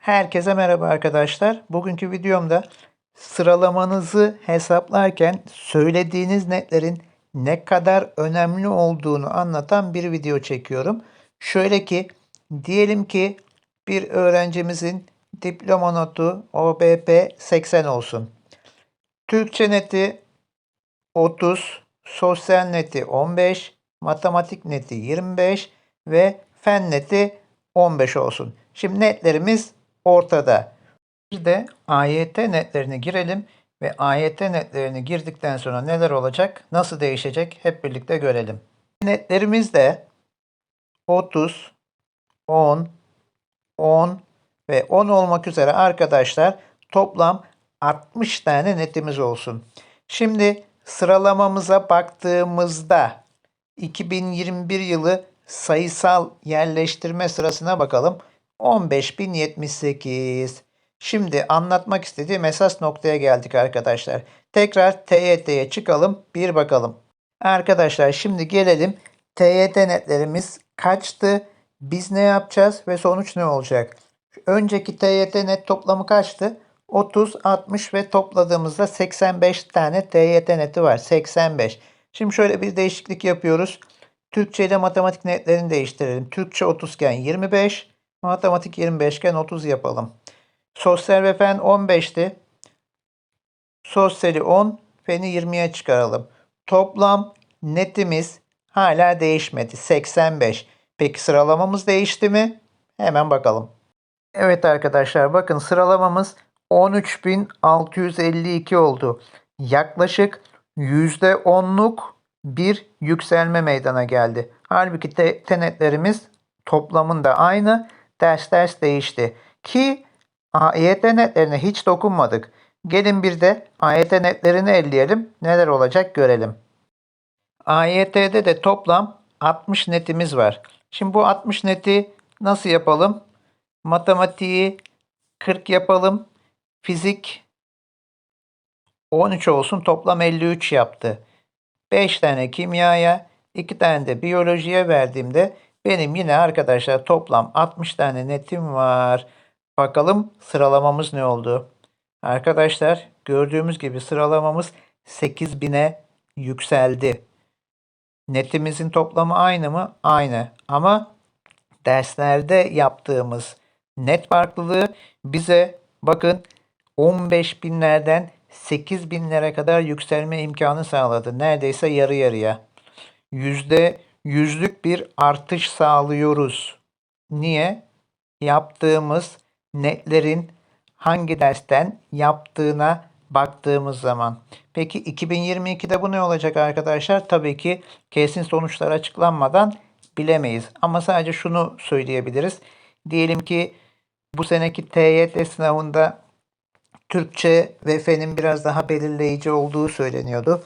Herkese merhaba arkadaşlar. Bugünkü videomda sıralamanızı hesaplarken söylediğiniz netlerin ne kadar önemli olduğunu anlatan bir video çekiyorum. Şöyle ki diyelim ki bir öğrencimizin diploma notu OBP 80 olsun. Türkçe neti 30, sosyal neti 15, matematik neti 25 ve fen neti 15 olsun. Şimdi netlerimiz ortada. Bir de AYT netlerini girelim ve AYT netlerini girdikten sonra neler olacak, nasıl değişecek hep birlikte görelim. Netlerimiz de 30, 10, 10 ve 10 olmak üzere arkadaşlar toplam 60 tane netimiz olsun. Şimdi sıralamamıza baktığımızda 2021 yılı sayısal yerleştirme sırasına bakalım. 15078. Şimdi anlatmak istediğim esas noktaya geldik arkadaşlar. Tekrar TYT'ye çıkalım, bir bakalım. Arkadaşlar şimdi gelelim. TYT netlerimiz kaçtı? Biz ne yapacağız ve sonuç ne olacak? Önceki TYT net toplamı kaçtı? 30, 60 ve topladığımızda 85 tane TYT neti var. 85. Şimdi şöyle bir değişiklik yapıyoruz. Türkçe ile matematik netlerini değiştirelim. Türkçe 30 iken 25, matematik 25 iken 30 yapalım. Sosyal ve fen 15'ti. Sosyali 10, feni 20'ye çıkaralım. Toplam netimiz hala değişmedi. 85. Peki sıralamamız değişti mi? Hemen bakalım. Evet arkadaşlar bakın sıralamamız 13.652 oldu. Yaklaşık %10'luk bir yükselme meydana geldi. Halbuki te- tenetlerimiz toplamında aynı. Ders ders değişti. Ki AYT netlerine hiç dokunmadık. Gelin bir de AYT netlerini elleyelim. Neler olacak görelim. AYT'de de toplam 60 netimiz var. Şimdi bu 60 neti nasıl yapalım? Matematiği 40 yapalım. Fizik 13 olsun toplam 53 yaptı. 5 tane kimyaya, 2 tane de biyolojiye verdiğimde benim yine arkadaşlar toplam 60 tane netim var. Bakalım sıralamamız ne oldu? Arkadaşlar gördüğümüz gibi sıralamamız 8000'e yükseldi. Netimizin toplamı aynı mı? Aynı. Ama derslerde yaptığımız net farklılığı bize bakın 15 binlerden 8 binlere kadar yükselme imkanı sağladı. Neredeyse yarı yarıya. Yüzde yüzlük bir artış sağlıyoruz. Niye? Yaptığımız netlerin hangi dersten yaptığına baktığımız zaman. Peki 2022'de bu ne olacak arkadaşlar? Tabii ki kesin sonuçlar açıklanmadan bilemeyiz. Ama sadece şunu söyleyebiliriz. Diyelim ki bu seneki TYT sınavında Türkçe ve fenin biraz daha belirleyici olduğu söyleniyordu.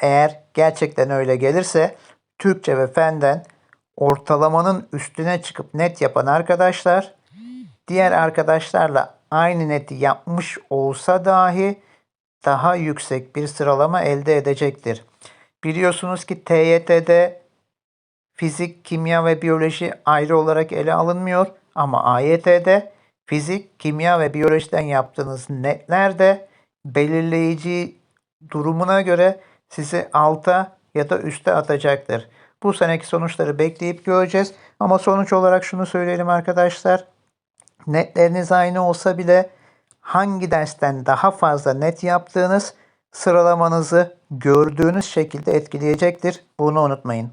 Eğer gerçekten öyle gelirse Türkçe ve fenden ortalamanın üstüne çıkıp net yapan arkadaşlar diğer arkadaşlarla aynı neti yapmış olsa dahi daha yüksek bir sıralama elde edecektir. Biliyorsunuz ki TYT'de fizik, kimya ve biyoloji ayrı olarak ele alınmıyor ama AYT'de fizik, kimya ve biyolojiden yaptığınız netler de belirleyici durumuna göre sizi alta ya da üste atacaktır. Bu seneki sonuçları bekleyip göreceğiz. Ama sonuç olarak şunu söyleyelim arkadaşlar. Netleriniz aynı olsa bile hangi dersten daha fazla net yaptığınız sıralamanızı gördüğünüz şekilde etkileyecektir. Bunu unutmayın.